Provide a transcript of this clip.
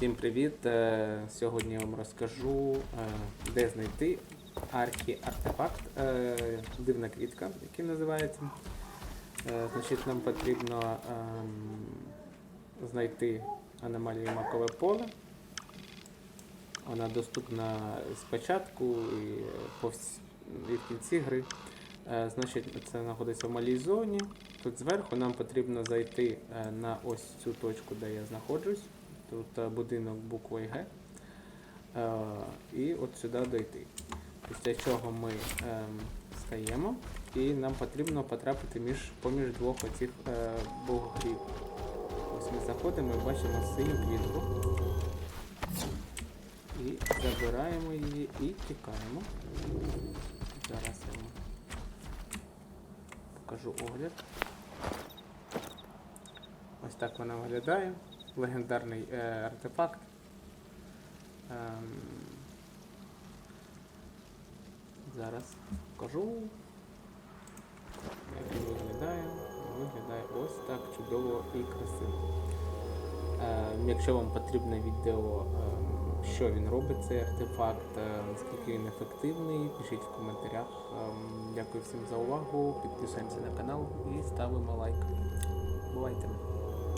Всім привіт! Е, Сьогодні я вам розкажу, е, де знайти архі-артефакт, е, дивна квітка, який називається. Значить, нам потрібно ем, знайти аномалію макове поле. Вона доступна спочатку і, в кінці гри. Значить, це знаходиться в малій зоні. Тут зверху нам потрібно зайти на ось цю точку, де я знаходжусь. Тут е, будинок буквою Г. Е, І от сюди дойти. Після чого ми ем, стаємо і нам потрібно потрапити між, поміж двох оцих е, бугрів. Ось ми заходимо і бачимо синю квітку. І забираємо її і тікаємо. Зараз я вам покажу огляд. Ось так вона виглядає. Легендарний е, артефакт. Ем, зараз покажу. Як він виглядає. Виглядає ось так чудово і красиво. Е, якщо вам потрібне відео, ем, що він робить, цей артефакт, е, наскільки він ефективний, пишіть в коментарях. Ем, Дякую всім за увагу. Підписуємося на канал і ставимо лайк. Бувайте!